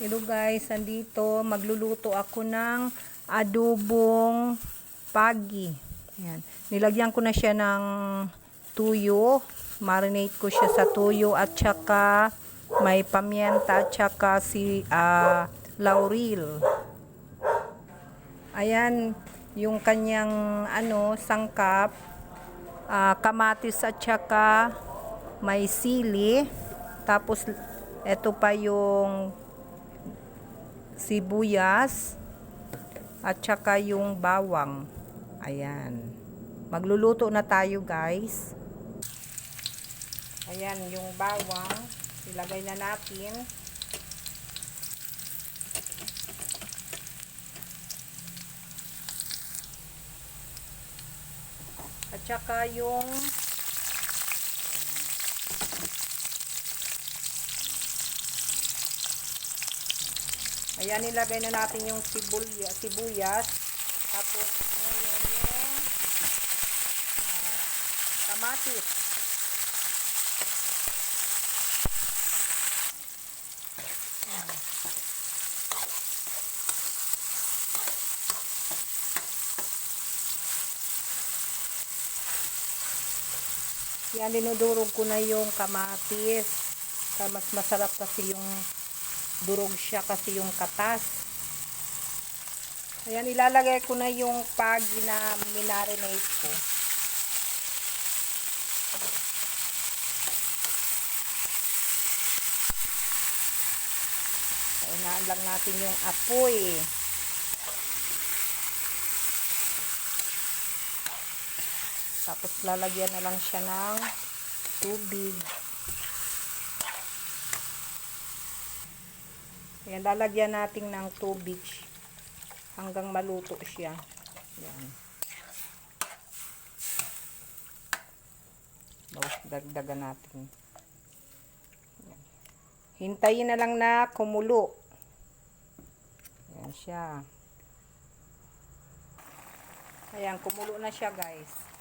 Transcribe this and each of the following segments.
Hello guys, andito magluluto ako ng adobong pagi. Yan. Nilagyan ko na siya ng tuyo. Marinate ko siya sa tuyo at saka may pamienta at saka si ah, laurel. Ayan, yung kanyang ano, sangkap, ah, kamatis at saka may sili. Tapos, eto pa yung sibuyas at saka yung bawang. Ayan. Magluluto na tayo, guys. Ayan, yung bawang. Ilagay na natin. At saka yung Ayan, nilagay na natin yung sibuya, sibuyas. Tapos, ngayon yung ah, kamatis. Yan, dinudurog ko na yung kamatis. Mas masarap kasi yung durog siya kasi yung katas. Ayan, ilalagay ko na yung pagi na minarinate ko. Kainaan lang natin yung apoy. Tapos lalagyan na lang siya ng tubig. Ayan, lalagyan natin ng tubig hanggang maluto siya. Ayan. Bawas dagdagan natin. Ayan. Hintayin na lang na kumulo. Ayan siya. Ayan, kumulo na siya guys.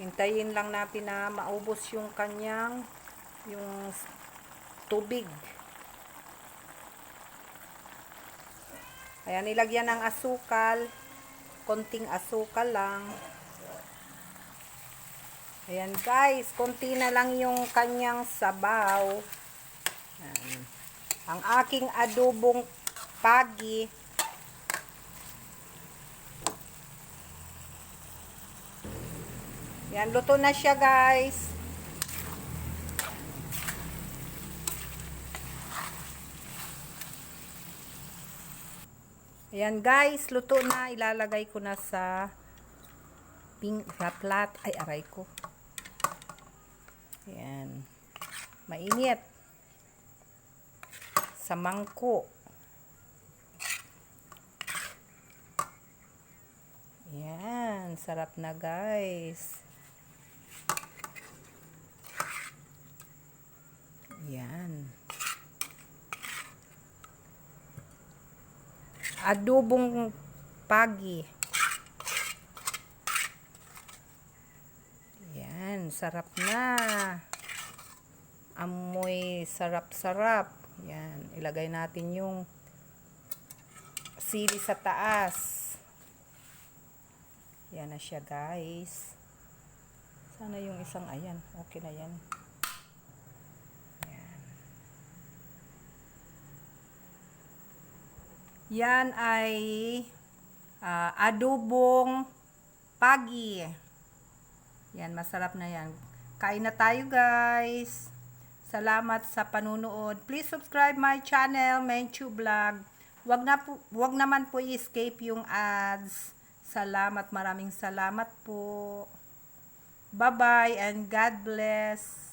Hintayin lang natin na maubos yung kanyang yung tubig. Ayan, nilagyan ng asukal. Konting asukal lang. Ayan guys, konti na lang yung kanyang sabaw. Ayan. Ang aking adobong pagi. Yan, luto na siya guys. Ayan guys, luto na. Ilalagay ko na sa ping sa plat. Ay, aray ko. Ayan. Mainit. Sa mangko. Ayan. Sarap na guys. Yan. Adobong pagi. Yan, sarap na. Amoy sarap-sarap. Yan, ilagay natin yung sili sa taas. Yan na siya, guys. Sana yung isang ayan. Okay na yan. Yan ay ah, adobong pagi. Yan, masarap na yan. Kain na tayo guys. Salamat sa panunood. Please subscribe my channel, Menchu Vlog. Wag, na po, wag naman po i-escape yung ads. Salamat, maraming salamat po. Bye-bye and God bless.